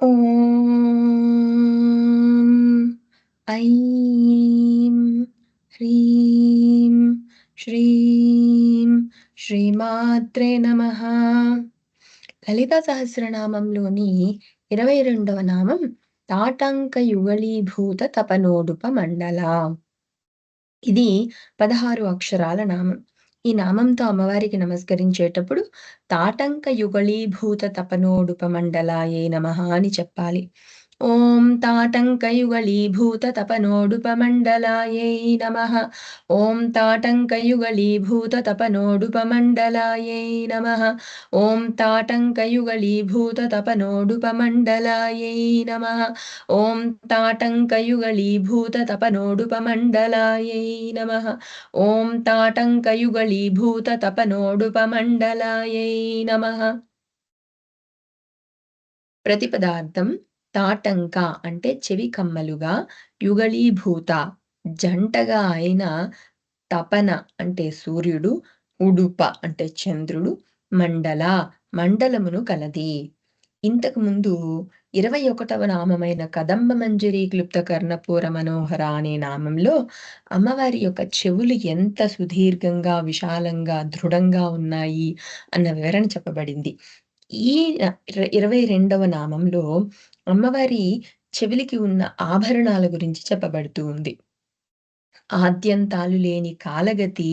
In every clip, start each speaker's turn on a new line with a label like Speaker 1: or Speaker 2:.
Speaker 1: ॐ ऐं హ్రీం శ్రీం శ్రీమాత్రే నమ లలిత సహస్రనామంలోని ఇరవై రెండవ నామం తాటంక యుగళీభూత తపనోడుప మండల. ఇది పదహారు అక్షరాల నామం. ఈ నామంతో అమ్మవారికి నమస్కరించేటప్పుడు తాటంక యుగళీభూత తపనోడుపమండలాయే నమ అని చెప్పాలి. ॐ ताटङ्कयुगलीभूततपनोडुपमण्डलायै नमः। ॐ ताटङ्कयुगलीभूततपनोडुपमण्डलायै नमः। ॐ ताटङ्कयुगलीभूततपनोडुपमण्डलायै नमः। ॐ ताटङ्कयुगलीभूततपनोडुपमण्डलायै नमः। ॐ ताटङ्कयुगलीभूततपनोडुपमण्डलायै नमः। प्रतिपदार्थम् తాటంక అంటే చెవి కమ్మలుగా యుగళీభూత జంటగా అయిన తపన అంటే సూర్యుడు ఉడుప అంటే చంద్రుడు మండల మండలమును కలది. ఇంతకుముందు ఇరవై ఒకటవ నామమైన కదంబ మంజరి క్లుప్త కర్ణపూర మనోహర అనే నామంలో అమ్మవారి యొక్క చెవులు ఎంత సుదీర్ఘంగా విశాలంగా దృఢంగా ఉన్నాయి అన్న వివరణ చెప్పబడింది. ఈ ఇరవై రెండవ నామంలో అమ్మవారి చెవిలికి ఉన్న ఆభరణాల గురించి చెప్పబడుతూ ఉంది. ఆద్యంతాలు లేని కాలగతి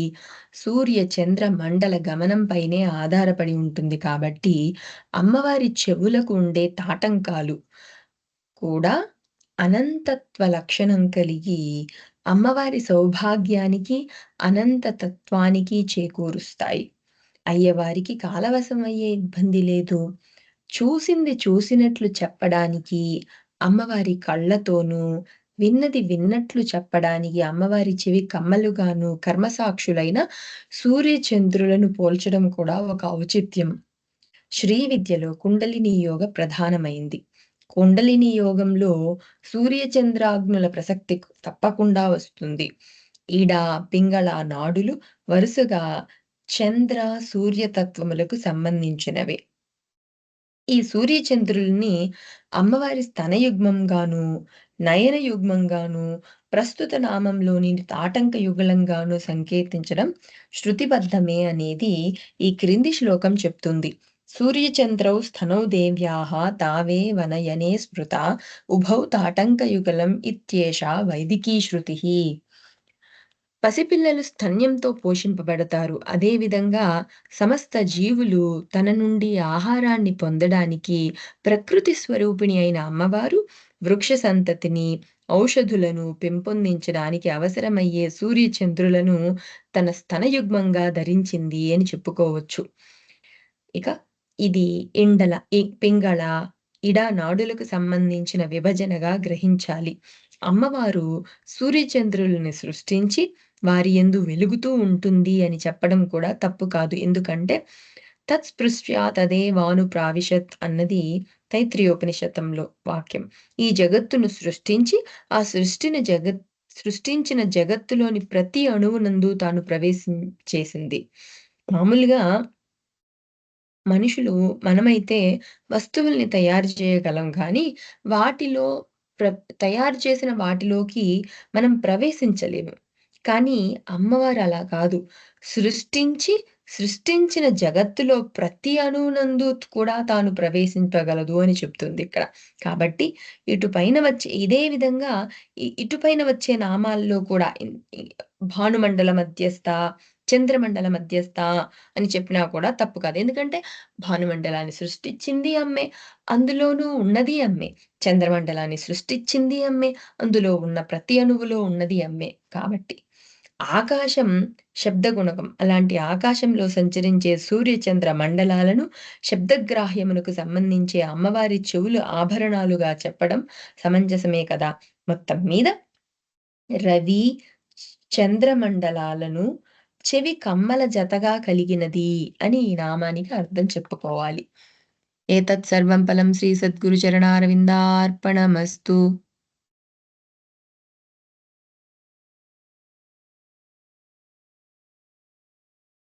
Speaker 1: సూర్య చంద్ర మండల గమనంపైనే ఆధారపడి ఉంటుంది కాబట్టి అమ్మవారి చెవులకు ఉండే తాటంకాలు కూడా అనంతత్వ లక్షణం కలిగి అమ్మవారి సౌభాగ్యానికి అనంతతత్వానికి చేకూరుస్తాయి. అయ్యవారికి కాలవశం అయ్యే ఇబ్బంది లేదు. చూసింది చూసినట్లు చెప్పడానికి అమ్మవారి కళ్ళతోనూ విన్నది విన్నట్లు చెప్పడానికి అమ్మవారి చెవి కమ్మలుగాను కర్మసాక్షులైన సూర్యచంద్రులను పోల్చడం కూడా ఒక ఔచిత్యం. శ్రీ విద్యలో కుండలిని యోగ ప్రధానమైంది. కుండలిని యోగంలో సూర్యచంద్రాగ్నుల ప్రసక్తి తప్పకుండా వస్తుంది. ఈడ పింగళ నాడులు వరుసగా చంద్ర సూర్యతత్వములకు సంబంధించినవే. ఈ సూర్యచంద్రుల్ని అమ్మవారి స్తనయుగ్మంగాను నయన యుగ్మంగాను ప్రస్తుత నామంలోని ఆటంక యుగలంగాను సంకేతించడం శృతిబద్ధమే అనేది ఈ క్రింది శ్లోకం చెప్తుంది. సూర్యచంద్రౌ స్థనౌ దేవ్యాహ తావే వనయనే స్మృత ఉభౌ తాటంకయుగలం ఇత్యేషా వైదికీ శృతి. పసిపిల్లలు స్తన్యంతో పోషింపబడతారు. అదేవిధంగా సమస్త జీవులు తన నుండి ఆహారాన్ని పొందడానికి ప్రకృతి స్వరూపిణి అయిన అమ్మవారు వృక్ష సంతతిని ఔషధులను పెంపొందించడానికి అవసరమయ్యే సూర్యచంద్రులను తన స్తనయుగ్మంగా ధరించింది అని చెప్పుకోవచ్చు. ఇక ఇది ఇండల పింగళ ఇడా నాడులకు సంబంధించిన విభజనగా గ్రహించాలి. అమ్మవారు సూర్యచంద్రులని సృష్టించి వారి ఎందు వెలుగుతూ ఉంటుంది అని చెప్పడం కూడా తప్పు కాదు. ఎందుకంటే తత్స్పృశ్యా తదే వాను ప్రావిశత్ అన్నది తైత్రియోపనిషత్తంలో వాక్యం. ఈ జగత్తును సృష్టించి ఆ సృష్టిని జగత్ సృష్టించిన జగత్తులోని ప్రతి అణువునందు తాను ప్రవేశం చేసింది. మామూలుగా మనుషులు మనమైతే వస్తువుల్ని తయారు చేయగలం కానీ వాటిలో ప్ర తయారు చేసిన వాటిలోకి మనం ప్రవేశించలేము. కానీ అమ్మవారు అలా కాదు. సృష్టించి సృష్టించిన జగత్తులో ప్రతి అణువునందు కూడా తాను ప్రవేశించగలదు అని చెప్తుంది ఇక్కడ. కాబట్టి ఇటుపైన వచ్చే ఇదే విధంగా ఇటుపైన వచ్చే నామాల్లో కూడా భానుమండల మధ్యస్థ చంద్రమండల మధ్యస్థ అని చెప్పినా కూడా తప్పు కాదు. ఎందుకంటే భానుమండలాన్ని సృష్టించింది అమ్మే అందులోనూ ఉన్నది అమ్మే. చంద్రమండలాన్ని సృష్టించింది అమ్మే అందులో ఉన్న ప్రతి అణువులో ఉన్నది అమ్మే. కాబట్టి ఆకాశం శబ్దగుణకం. అలాంటి ఆకాశంలో సంచరించే సూర్య చంద్ర మండలాలను శబ్దగ్రాహ్యమునకు సంబంధించే అమ్మవారి చెవులు ఆభరణాలుగా చెప్పడం సమంజసమే కదా. మొత్తం మీద రవి చంద్రమండలాలను చెవి కమ్మల జతగా కలిగినది అని ఈ నామానికి అర్థం చెప్పుకోవాలి. ఏతత్ సర్వం ఫలం శ్రీ సద్గురు చరణారవిందార్పణమస్తు.